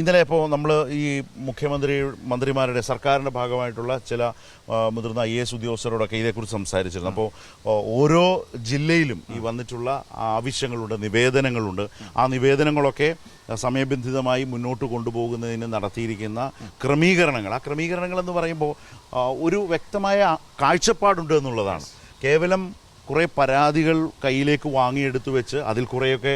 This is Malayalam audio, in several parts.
ഇന്നലെ ഇപ്പോൾ നമ്മൾ ഈ മുഖ്യമന്ത്രി മന്ത്രിമാരുടെ സർക്കാരിന്റെ ഭാഗമായിട്ടുള്ള ചില മുതിർന്ന ഐ എസ് ഉദ്യോഗസ്ഥരോടൊക്കെ ഇതേക്കുറിച്ച് സംസാരിച്ചിരുന്നു. അപ്പോൾ ഓരോ ജില്ലയിലും ഈ വന്നിട്ടുള്ള ആവശ്യങ്ങളുണ്ട് നിവേദനങ്ങളുണ്ട്. ആ നിവേദനങ്ങളൊക്കെ സമയബന്ധിതമായി മുന്നോട്ട് കൊണ്ടുപോകുന്നതിന് നടത്തിയിരിക്കുന്ന ക്രമീകരണങ്ങൾ. ആ ക്രമീകരണങ്ങൾ എന്ന് പറയുമ്പോൾ ഒരു വ്യക്തമായ കാഴ്ചപ്പാടുണ്ട് എന്നുള്ളതാണ്. കേവലം കുറേ പരാതികൾ കയ്യിലേക്ക് വാങ്ങിയെടുത്തു വെച്ച് അതിൽ കുറേയൊക്കെ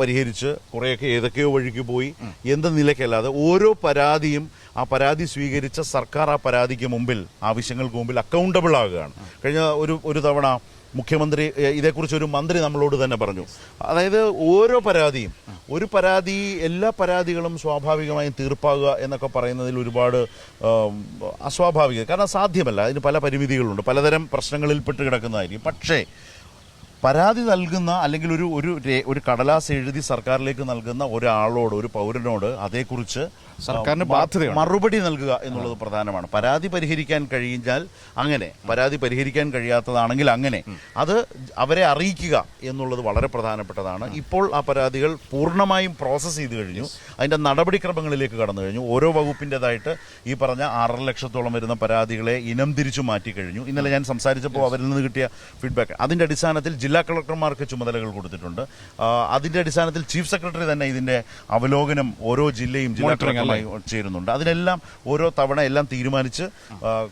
പരിഹരിച്ച് കുറേയൊക്കെ ഏതൊക്കെയോ വഴിക്ക് പോയി. എന്ന നിലയ്ക്കല്ലാതെ ഓരോ പരാതിയും ആ പരാതി സ്വീകരിച്ച സർക്കാർ ആ പരാതിക്ക് മുമ്പിൽ ആവശ്യങ്ങൾക്ക് മുമ്പിൽ അക്കൗണ്ടബിൾ ആകുകയാണ്. കഴിഞ്ഞ ഒരു ഒരു തവണ മുഖ്യമന്ത്രി ഇതേക്കുറിച്ച് ഒരു മന്ത്രി നമ്മളോട് തന്നെ പറഞ്ഞു. അതായത് ഓരോ പരാതിയും ഒരു പരാതി എല്ലാ പരാതികളും സ്വാഭാവികമായും തീർപ്പാകുക എന്നൊക്കെ പറയുന്നതിൽ ഒരുപാട് അസ്വാഭാവിക കാരണം സാധ്യമല്ല. അതിന് പല പരിമിതികളുണ്ട്. പലതരം പ്രശ്നങ്ങളിൽപ്പെട്ട് കിടക്കുന്നതായിരിക്കും. പക്ഷേ പരാതി നൽകുന്ന അല്ലെങ്കിൽ ഒരു ഒരു ഒരു കടലാസ് എഴുതി സർക്കാരിലേക്ക് നൽകുന്ന ഒരാളോട് ഒരു പൗരനോട് അതേക്കുറിച്ച് സർക്കാരിന് ബാധ്യത. മറുപടി നൽകുക എന്നുള്ളത് പ്രധാനമാണ്. പരാതി പരിഹരിക്കാൻ കഴിഞ്ഞാൽ അങ്ങനെ പരാതി പരിഹരിക്കാൻ കഴിയാത്തതാണെങ്കിൽ അങ്ങനെ അത് അവരെ അറിയിക്കുക എന്നുള്ളത് വളരെ പ്രധാനപ്പെട്ടതാണ്. ഇപ്പോൾ ആ പരാതികൾ പൂർണമായും പ്രോസസ്സ് ചെയ്ത് കഴിഞ്ഞു. അതിന്റെ നടപടിക്രമങ്ങളിലേക്ക് കടന്നു കഴിഞ്ഞു. ഓരോ വകുപ്പിന്റെതായിട്ട് ഈ പറഞ്ഞ ആറര ലക്ഷത്തോളം വരുന്ന പരാതികളെ ഇനം തിരിച്ചു മാറ്റി കഴിഞ്ഞു. ഇന്നലെ ഞാൻ സംസാരിച്ചപ്പോൾ അവരിൽ നിന്ന് കിട്ടിയ ഫീഡ്ബാക്ക് അതിന്റെ അടിസ്ഥാനത്തിൽ ജില്ലാ കളക്ടർമാർക്ക് ചുമതലകൾ കൊടുത്തിട്ടുണ്ട്. അതിന്റെ അടിസ്ഥാനത്തിൽ ചീഫ് സെക്രട്ടറി തന്നെ ഇതിന്റെ അവലോകനം ഓരോ ജില്ലയും ജില്ലാ കളക്ടറുമായി ചേരുന്നുണ്ട് അതിനെല്ലാം ഓരോ തവണ എല്ലാം തീരുമാനിച്ച്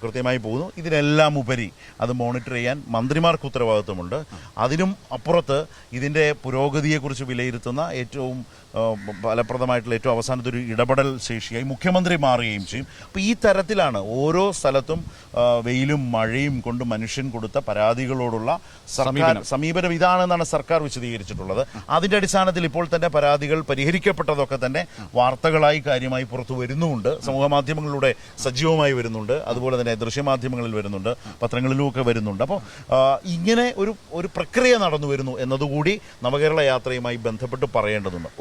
കൃത്യമായി പോകുന്നു. ഇതിനെല്ലാം ഉപരി അത് മോണിറ്റർ ചെയ്യാൻ മന്ത്രിമാർക്ക് ഉത്തരവാദിത്വമുണ്ട്. അതിനും അപ്പുറത്ത് ഇതിന്റെ പുരോഗതിയെക്കുറിച്ച് വിലയിരുത്തുന്ന ഏറ്റവും ഫലപ്രദമായിട്ടുള്ള ഏറ്റവും അവസാനത്തെ ഒരു ഇടപെടൽ ശേഷിയായി മുഖ്യമന്ത്രി മാറുകയും ചെയ്യും. അപ്പോൾ ഈ തരത്തിലാണ് ഓരോ സ്ഥലത്തും വെയിലും മഴയും കൊണ്ട് മനുഷ്യൻ കൊടുത്ത പരാതികളോടുള്ള സർക്കാർ സമീപനം. സമീപനം ഇതാണെന്നാണ് സർക്കാർ വിശദീകരിച്ചിട്ടുള്ളത്. അതിന്റെ അടിസ്ഥാനത്തിൽ ഇപ്പോൾ തന്നെ പരാതികൾ പരിഹരിക്കപ്പെട്ടതൊക്കെ തന്നെ വാർത്തകളായി കാര്യമായി പുറത്തു വരുന്നുമുണ്ട് സമൂഹ മാധ്യമങ്ങളിലൂടെ സജീവമായി വരുന്നുണ്ട്. അതുപോലെ തന്നെ ദൃശ്യമാധ്യമങ്ങളിൽ വരുന്നുണ്ട്. പത്രങ്ങളിലും ഒക്കെ വരുന്നുണ്ട് അപ്പോൾ ഇങ്ങനെ ഒരു ഒരു പ്രക്രിയ നടന്നു വരുന്നു എന്നതുകൂടി നവകേരള യാത്രയുമായി ബന്ധപ്പെട്ട് പറയേണ്ടതുണ്ട്.